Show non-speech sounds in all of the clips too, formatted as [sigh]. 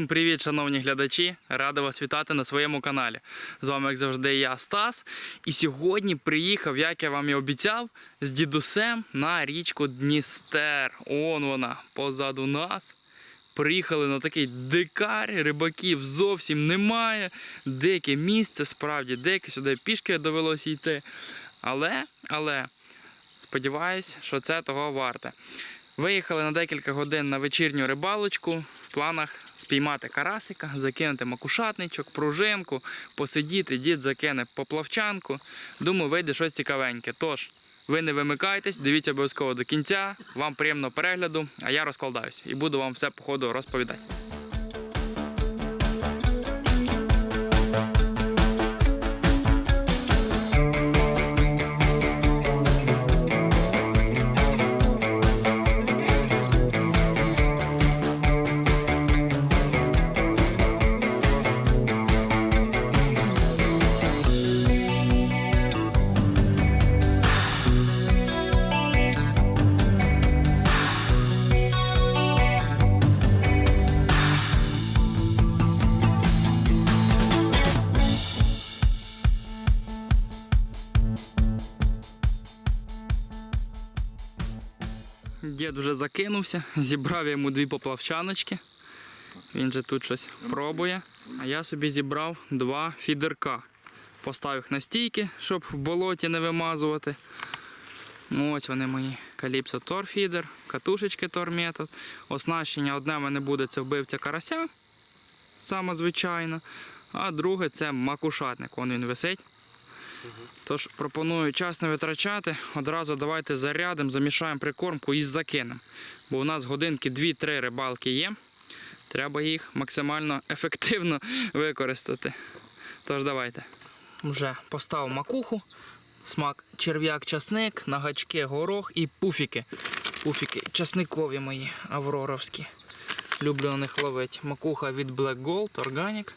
Всім привіт, шановні глядачі! Радий вас вітати на своєму каналі. З вами, як завжди, я Стас. І сьогодні приїхав, як я вам і обіцяв, з дідусем на річку Дністер. Он вона позаду нас. Приїхали на такий дикар, рибаків зовсім немає. Дике місце, справді, дике сюди пішки довелося йти. Але, але, сподіваюсь, що це того варте. Виїхали на декілька годин на вечірню рибалочку. В планах спіймати карасика, закинути макушатничок, пружинку, посидіти, дід закине поплавчанку. Думаю, вийде щось цікавеньке. Тож, ви не вимикайтесь, дивіться обов'язково до кінця. Вам приємного перегляду, а я розкладаюся і буду вам все по ходу розповідати. Закинувся, зібрав йому дві поплавчаночки. Він же тут щось пробує. А я собі зібрав два фідерка. Поставив їх на стійки, щоб в болоті не вимазувати. Ну, Ось вони мої. Tor Feeder, катушечки Method. Оснащення одне в мене буде це вбивця карася, саме звичайно. А друге це макушатник. Вон він висить. Тож пропоную час не витрачати. Одразу давайте зарядимо, замішаємо прикормку і закинемо. Бо у нас годинки 2-3 рибалки є. Треба їх максимально [laughs] ефективно використати. Тож давайте. Вже поставив макуху, смак черв'як, часник, на гачки горох і пуфіки. Пуфіки часникові мої, авроровські. Люблю на них ловити. Макуха від Black Gold Organic.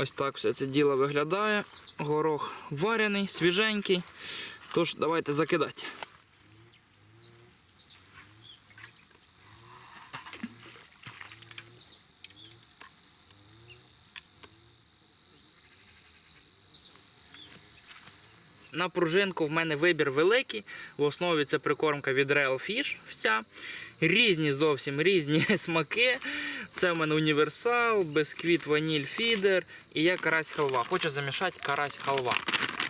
Ось так все це діло виглядає. Горох варений, свіженький. Тож, давайте закидати. На пружинку в мене вибір великий. В основі це прикормка від Real Fish вся. Різні зовсім різні [laughs] смаки. Це в мене універсал, бисквіт, ваніль, фідер і є карась халва. Хочу замішати карась халва.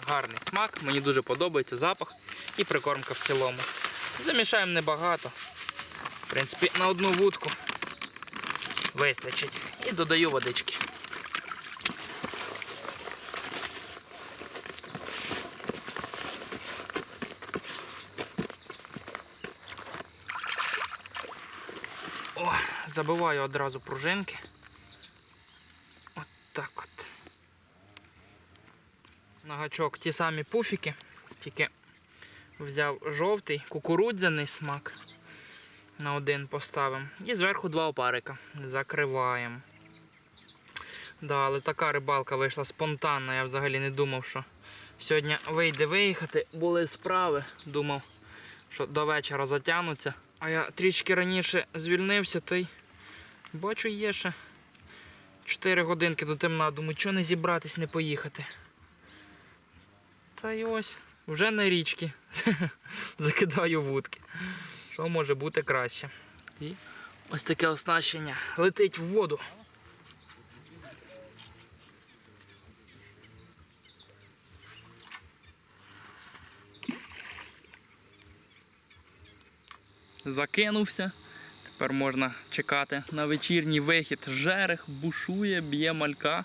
Гарний смак, мені дуже подобається запах і прикормка в цілому. Замішаємо небагато. В принципі, на одну вудку вистачить. І додаю водички. О, забиваю одразу пружинки. От так от. На гачок ті самі пуфіки, тільки взяв жовтий, кукурудзяний смак. На один поставимо. І зверху два опарика. Закриваємо. Да, але така рибалка вийшла спонтанна. Я взагалі не думав, що сьогодні вийде виїхати. Були справи. Думав, що до вечора затягнуться. А я трішки раніше звільнився, та й бачу, є ще 4 годинки до темна. Думаю, чого не зібратись, не поїхати. Та й ось, вже на річці. [laughs] Закидаю вудки. Що може бути краще? І ось таке оснащення. Летить в воду. Закинувся. Тепер можна чекати на вечірній вихід. Жерех бушує, б'є малька.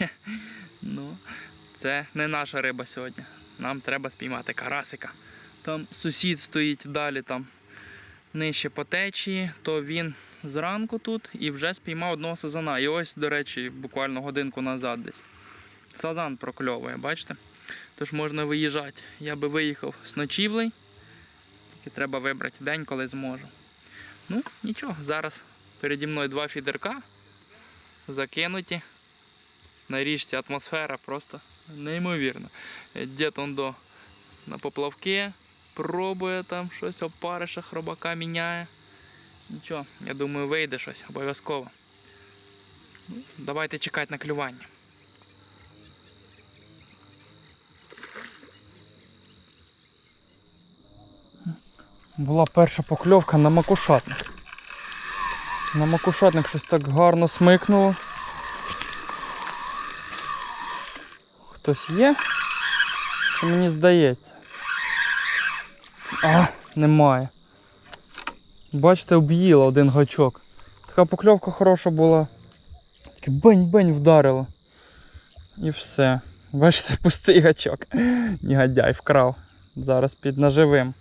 [laughs] ну, це не наша риба сьогодні. Нам треба спіймати карасика. Там сусід стоїть далі, там нижче по течії, то він зранку тут і вже спіймав одного сазана. І ось, до речі, буквально годинку назад десь. Сазан прокльовує, бачите? Тож можна виїжджати. Я би виїхав з ночівлей. Тільки треба вибрати день, коли зможу. Ну, нічого, зараз переді мною два фідерка закинуті. На річці атмосфера просто неймовірна. Дід он до на поплавки, пробує там щось опариша, хробака міняє. Нічого, я думаю, вийде щось обов'язково. Давайте чекати на клювання. Була перша покльовка на макушатник. На макушатник щось так гарно смикнуло. Хтось є? Чи мені здається? А, немає. Бачите, об'їла один гачок. Така покльовка хороша була. Таке бень-бень вдарило. І все. Бачите, пустий гачок. Негодяй вкрав. Зараз під наживим.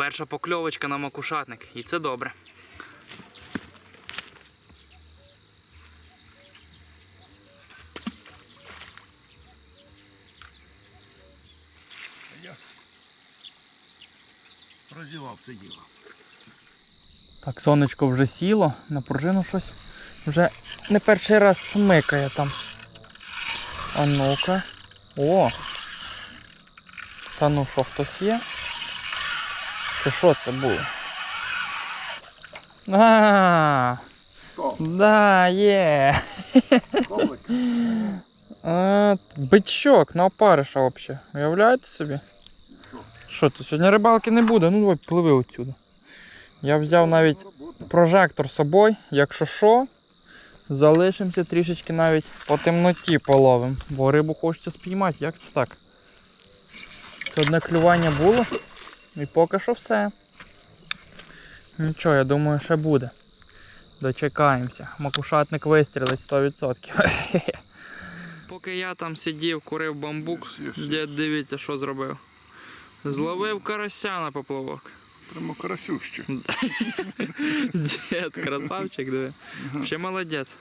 Перша покльовочка на макушатник, і це добре. Я розівав це діло. Так, сонечко вже сіло, на пружину щось вже не перший раз смикає там. А ну-ка. О! Та ну що, хтось є? Чи що це було? А, да, є. А, бичок на опариша взагалі. Уявляєте собі? Що ти сьогодні рибалки не буде? Ну давай пливи отсюди. Я взяв навіть прожектор з собою, якщо що, залишимося трішечки навіть по темноті половим, бо рибу хочеться спіймати, як це так? Це одне клювання було і поки що все. Нічого, я думаю, ще буде. Дочекаємося. Макушатник вистрілить 100%. [laughs] Поки я там сидів, курив бамбук, дід дивіться, що зробив. Зловив карася на поплавок. Прямо карасюще. Дід, красавчик, диви. Ще молодець.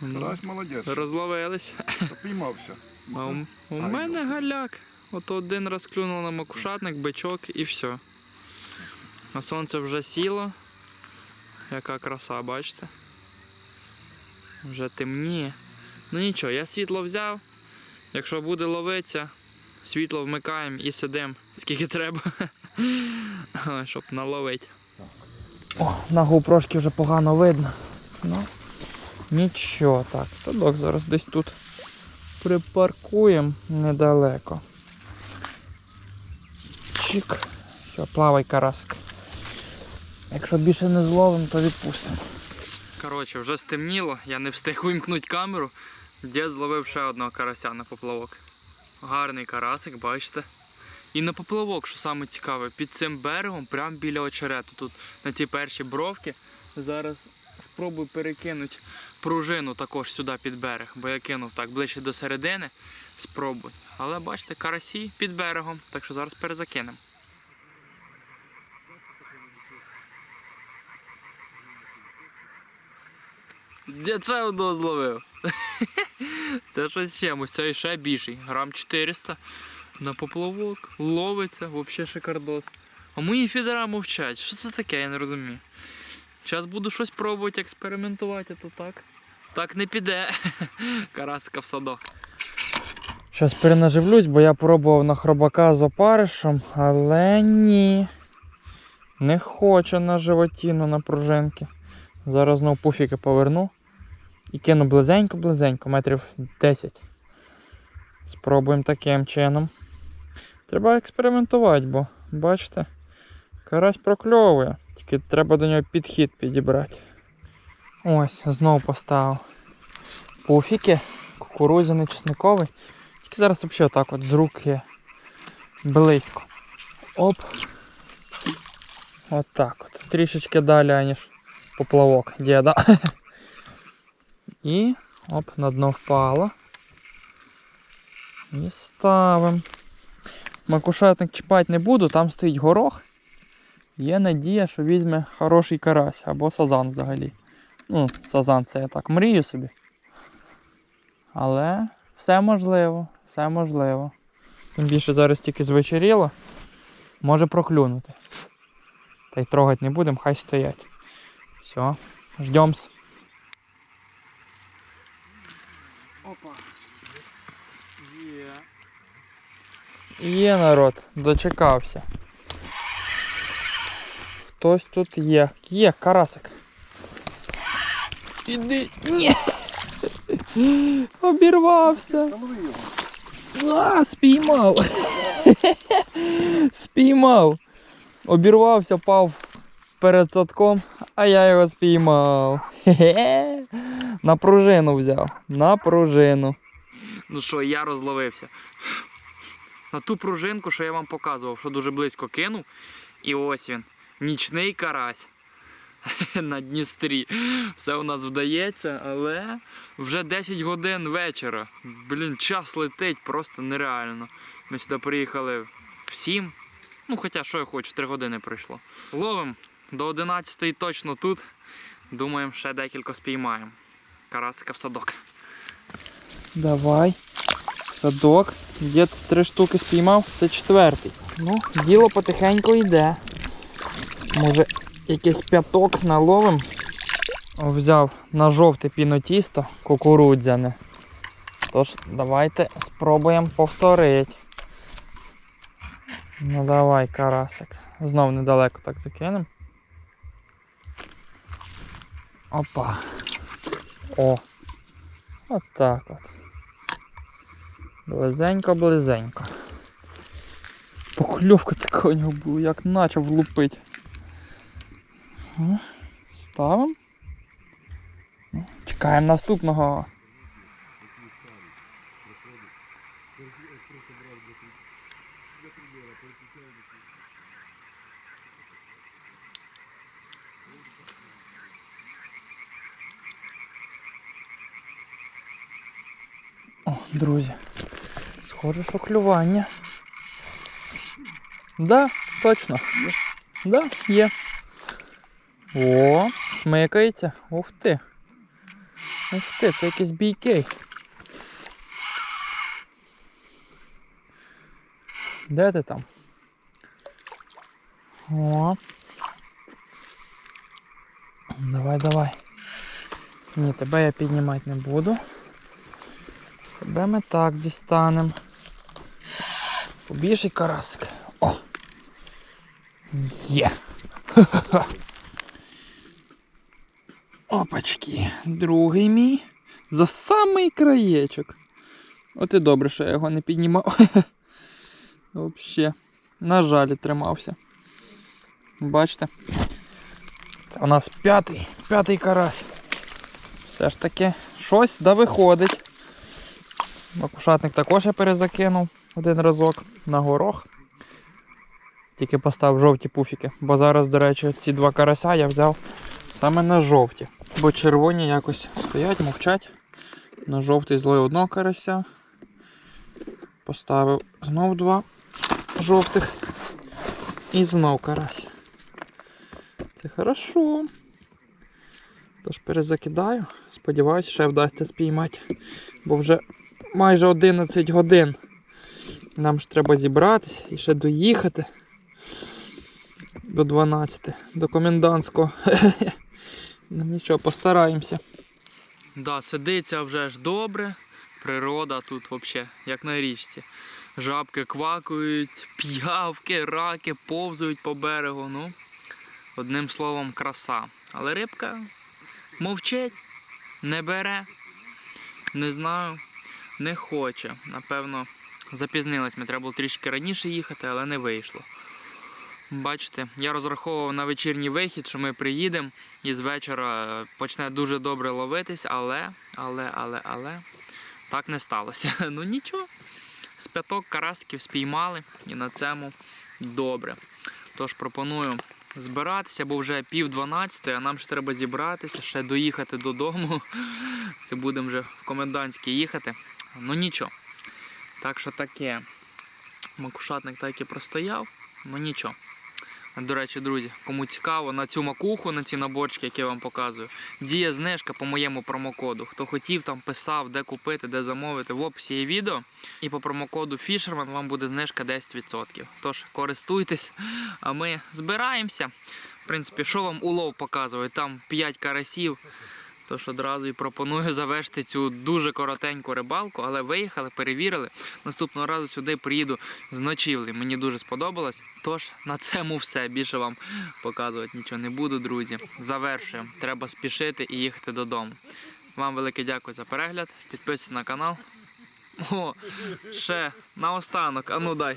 Ну, Карась молодець. Розловились. Піймався. А у, у мене галяк. От один раз клюнув на макушатник, бичок і все. А сонце вже сіло. Яка краса, бачите? Вже темніє. Ну нічого, я світло взяв. Якщо буде ловитися, світло вмикаємо і сидимо скільки треба. [laughs] Щоб наловити. О, на GoPro вже погано видно. Ну, нічого, так, садок зараз десь тут припаркуємо недалеко. Чик. Все, плавай карасик. Якщо більше не зловимо, то відпустимо. Коротше, вже стемніло, я не встиг вимкнути камеру. Дід зловив ще одного карася на поплавок. Гарний карасик, бачите. І на поплавок, що саме цікаве, під цим берегом, прямо біля очерету, тут на ці перші бровки. Зараз спробую перекинути пружину також сюди під берег, бо я кинув так ближче до середини. Спробуй. Але бачите, карасі під берегом, так що зараз перезакинемо. Дід ще одного зловив. [laughs] Це щось чимось, це ще більший. Грам 400 на поплавок, ловиться, взагалі шикардос. А мої фідера мовчать. Що це таке, я не розумію. Зараз буду щось пробувати, експериментувати, а то так. Так не піде. [laughs] Карасика в садок. Зараз перенаживлюсь, бо я пробував на хробака з опаришем, але ні. Не хочу на животіну на пружинки. Зараз знову пуфіки поверну. І кину близенько-близенько, метрів 10. Спробуємо таким чином. Треба експериментувати, бо бачите, карась прокльовує. Тільки треба до нього підхід підібрати. Ось, знову поставив пуфіки, кукурудзяний, чесниковий. Тільки зараз взагалі отак от з руки близько. Оп. Отак от. Трішечки далі, аніж поплавок діда. [laughs] І оп, на дно впало. І ставимо. Макушатник чіпати не буду, там стоїть горох. Є надія, що візьме хороший карась або сазан взагалі. Ну, сазан це я так мрію собі. Але все можливо, все можливо. Тим більше зараз тільки звечеріло. Може проклюнути. Та й трогати не будемо, хай стоять. Все, ждемся. Опа. Є. Є народ, дочекався. Хтось тут є. Є, карасик. Іди. Ні. Обірвався. А, спіймав. спіймав. Обірвався, пав перед садком, а я його спіймав. На пружину взяв. На пружину. Ну що, я розловився. На ту пружинку, що я вам показував, що дуже близько кинув. І ось він. Нічний карась [laughs] на Дністрі. Все у нас вдається, але вже 10 годин вечора. Блін, час летить просто нереально. Ми сюди приїхали в 7. Ну, хоча що я хочу, 3 години пройшло. Ловим до 11 точно тут. Думаємо, ще декілька спіймаємо. Карасика в садок. Давай. Садок. Тут три штуки спіймав, це четвертий. Ну, діло потихеньку йде. Може, якийсь п'яток наловим. Взяв на жовте пінотісто кукурудзяне. Тож, давайте спробуємо повторити. Ну давай, карасик. Знов недалеко так закинемо. Опа. О. От. Близенько, близенько. Покльовка така у нього була, як начав влупить. Ставимо. Ну, Чекаємо наступного. О, друзі. Схоже, що клювання. Да, точно. Да, є. О, смикається. Ух ти. Ух ти, це якийсь бійкей. Де ти там? О. Давай, давай. Ні, тебе я піднімати не буду. Тебе ми так дістанемо. Побільший карасик. О! Є! Ха-ха-ха. [laughs] Опачки. Другий мій. За самий краєчок. От і добре, що я його не піднімав. [laughs] Взагалі. На жаль, тримався. Бачите? Це у нас п'ятий, п'ятий карась. Все ж таки щось да виходить. Макушатник також я перезакинув один разок на горох. Тільки поставив жовті пуфіки. Бо зараз, до речі, ці два карася я взяв саме на жовті. Бо червоні якось стоять, мовчать. На жовтий злой одного карася. Поставив знов два жовтих. І знов карась. Це хорошо. Тож перезакидаю. Сподіваюсь, ще вдасться спіймати. Бо вже майже 11 годин. Нам ж треба зібратися і ще доїхати до 12, до комендантського. [laughs] Ну нічого, постараємося. Да, сидиться вже ж добре. Природа тут взагалі, як на річці. Жабки квакають, п'явки, раки повзають по берегу. Ну, одним словом, краса. Але рибка мовчить, не бере. Не знаю, не хоче. Напевно, запізнилась. Ми треба було трішки раніше їхати, але не вийшло. Бачите, я розраховував на вечірній вихід, що ми приїдемо і з вечора почне дуже добре ловитись, але, але, але, але так не сталося. [laughs] Ну нічого. З п'яток карасків спіймали і на цьому добре. Тож пропоную збиратися, бо вже пів дванадцятої, а нам ще треба зібратися, ще доїхати додому. [laughs] Це будемо вже в комендантській їхати. Ну нічого. Так що таке. Макушатник так і простояв, ну нічого. До речі, друзі, кому цікаво, на цю макуху, на ці наборчики, які я вам показую, діє знижка по моєму промокоду. Хто хотів, там писав, де купити, де замовити, в описі є відео. І по промокоду Fisherman вам буде знижка 10%. Тож користуйтесь, а ми збираємося. В принципі, що вам улов показує? Там 5 карасів. Тож одразу і пропоную завершити цю дуже коротеньку рибалку, але виїхали, перевірили. Наступного разу сюди приїду з ночівлі. Мені дуже сподобалось. Тож на цьому все. Більше вам показувати нічого не буду, друзі. Завершуємо. Треба спішити і їхати додому. Вам велике дякую за перегляд. Підписуйтесь на канал. О, ще наостанок, а ну дай.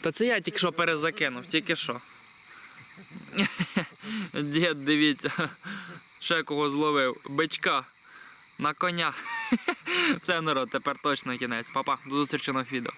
Та це я тільки що перезакинув, тільки що. [laughs] Дід, дивіться. Ще кого зловив. Бичка. На коня. [laughs] Все, народ, тепер точно кінець. Папа, до зустрічі нових відео.